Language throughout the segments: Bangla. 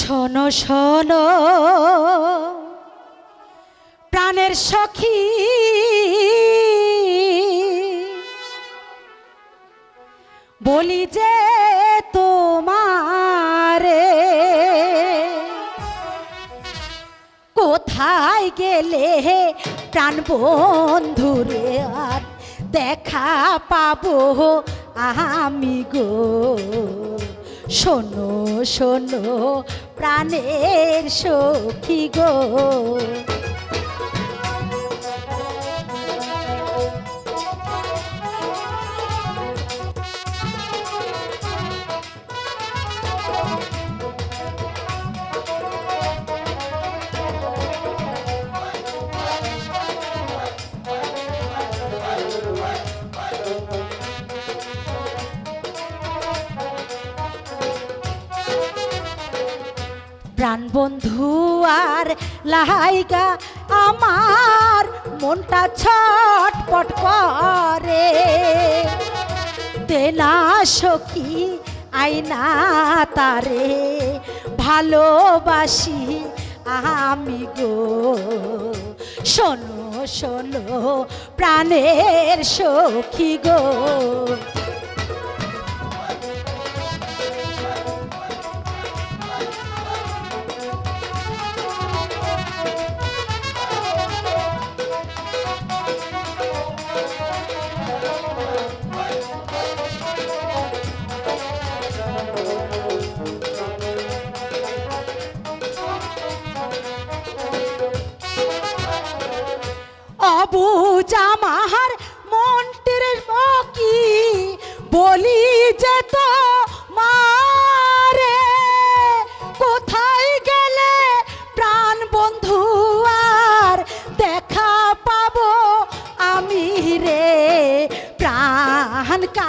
শোনো শোনো। প্রাণের সখী। বলি যে তোমারে, কোথায় গেলে প্রাণ বন্ধুরে আর দেখা পাবো আমি গো। শোনো শোনো প্রাণের সখী গো। প্রাণ বন্ধু আর লাহাইগা, আমার মনটা ছটপট করে। তেনা সখী আইনা তারে, ভালোবাসি আমি গো। শোনো শোনো, প্রাণের সখী গো।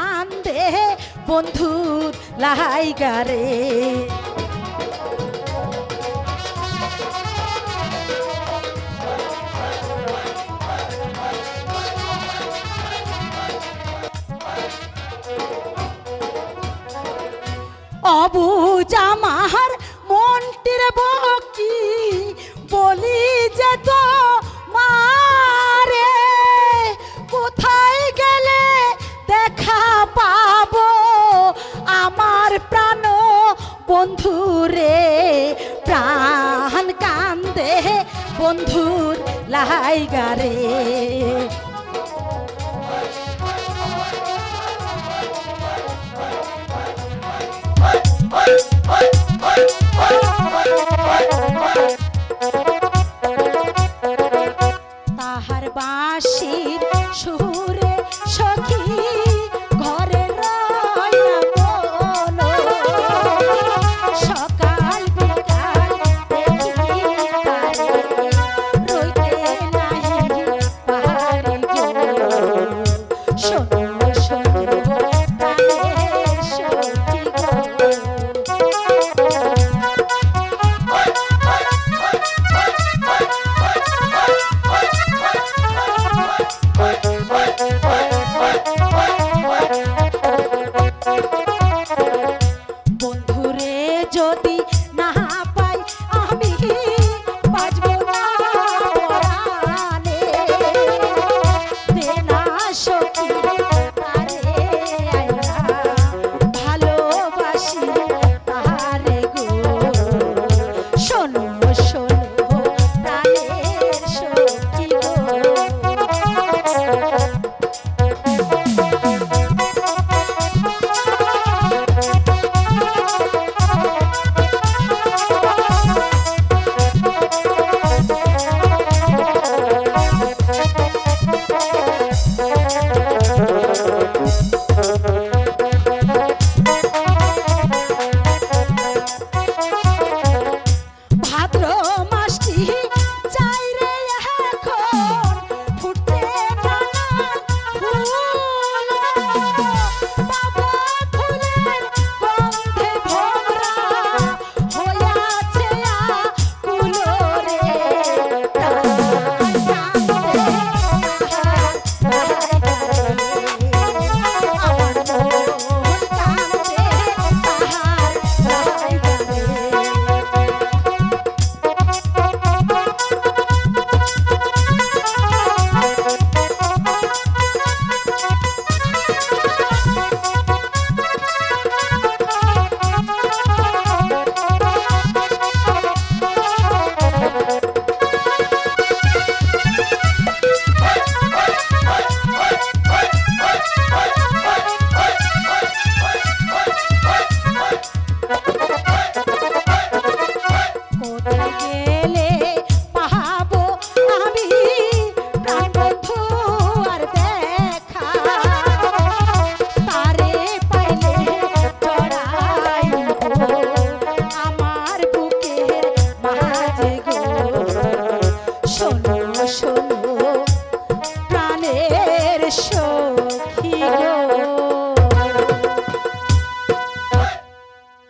কান্দে বন্ধুর লাইগারে অবুজ আমার মনটির বকি বন্ধুরে প্রাণ কান্দে বন্ধুর লাইগারে। ज्योति solo.